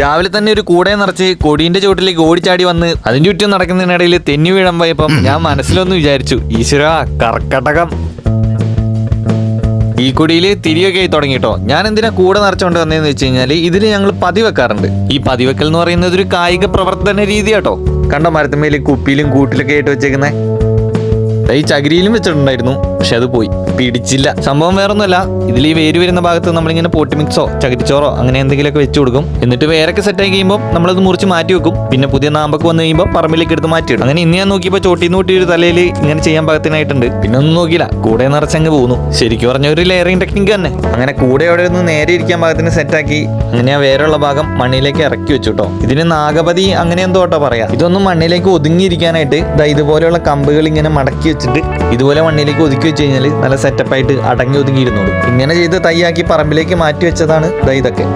രാവിലെ തന്നെ ഒരു കൂടെ നിറച്ച് കൊടിയിന്റെ ചുവട്ടിലേക്ക് ഓടിച്ചാടി വന്ന് അതിന്റെ ചുറ്റും നടക്കുന്നതിനിടയിൽ തെന്നി വീഴാൻ പോയപ്പം ഞാൻ മനസ്സിലൊന്നും വിചാരിച്ചു ഈശ്വര കർക്കടകം. ഈ കുടിയിൽ തിരിയൊക്കെ ആയി തുടങ്ങിട്ടോ ഞാൻ എന്തിനാ കൂടെ നിറച്ചുകൊണ്ട് വന്നതെന്ന് വെച്ച് കഴിഞ്ഞാൽ ഇതിൽ ഞങ്ങൾ പതി വെക്കാറുണ്ട് ഈ പതി വെക്കൽ എന്ന് പറയുന്നത് ഒരു കായിക പ്രവർത്തന രീതിയാട്ടോ കണ്ടോ മരത്തിന്മേൽ കുപ്പിയിലും കൂട്ടിലൊക്കെ ആയിട്ട് വെച്ചേക്കുന്നേ? ഈ ചകിരിയിലും വെച്ചിട്ടുണ്ടായിരുന്നു. പക്ഷെ അത് പോയി. പിടിച്ചില്ല. സംഭവം വേറൊന്നുമല്ല. ഇതിൽ ഈ വേര് വരുന്ന ഭാഗത്ത് നമ്മളിങ്ങനെ പോട്ടി മിക്സോ ചകിരിച്ചോറോ അങ്ങനെ എന്തെങ്കിലുമൊക്കെ വെച്ച് കൊടുക്കും. എന്നിട്ട് വേരൊക്കെ സെറ്റ് ആയി കഴിയുമ്പോൾ നമ്മളത് മുറിച്ച് മാറ്റി വെക്കും. പിന്നെ പുതിയ നാമ്പൊക്കെ വന്നു കഴിയുമ്പോൾ പറമ്പിലേക്ക് എടുത്ത് മാറ്റിയിടും അങ്ങനെ ഇന്ന് ഞാൻ നോക്കിയപ്പോൾ ചോട്ടിന്ന് കൂട്ടി ഒരു തലയിൽ ഇങ്ങനെ ചെയ്യാൻ പാകത്തിനായിട്ടുണ്ട്. പിന്നെ ഒന്നും നോക്കിയില്ല. കൂടെ നിറച്ചങ്ങ് പോകുന്നു ശരിക്കും പറഞ്ഞ ഒരു ലെയറിംഗ് ടെക്നിക്ക് തന്നെ. അങ്ങനെ കൂടെ അവിടെ ഒന്ന് നേരെ ഇരിക്കാൻ പാകത്തിന് സെറ്റാക്കി അങ്ങനെ ആ വേരുള്ള ഭാഗം മണ്ണിലേക്ക് ഇറക്കി വെച്ചു കേട്ടോ ഇതിന് നാഗപതി അങ്ങനെ എന്തോട്ടോ പറയാം. ഇതൊന്നും മണ്ണിലേക്ക് ഒതുങ്ങിയിരിക്കാനായിട്ട് ഇതുപോലെയുള്ള കമ്പുകൾ ഇങ്ങനെ മടക്കി വെച്ചിട്ട് ഇതുപോലെ മണ്ണിലേക്ക് ഒതുക്കി വെച്ച് കഴിഞ്ഞാൽ നല്ല സെറ്റപ്പായിട്ട് അടങ്ങി ഒതുങ്ങിയിരുന്നോളും. ഇങ്ങനെ ചെയ്ത് തയ്യാക്കി പറമ്പിലേക്ക് മാറ്റി വെച്ചതാണ് ഇതൊക്കെ.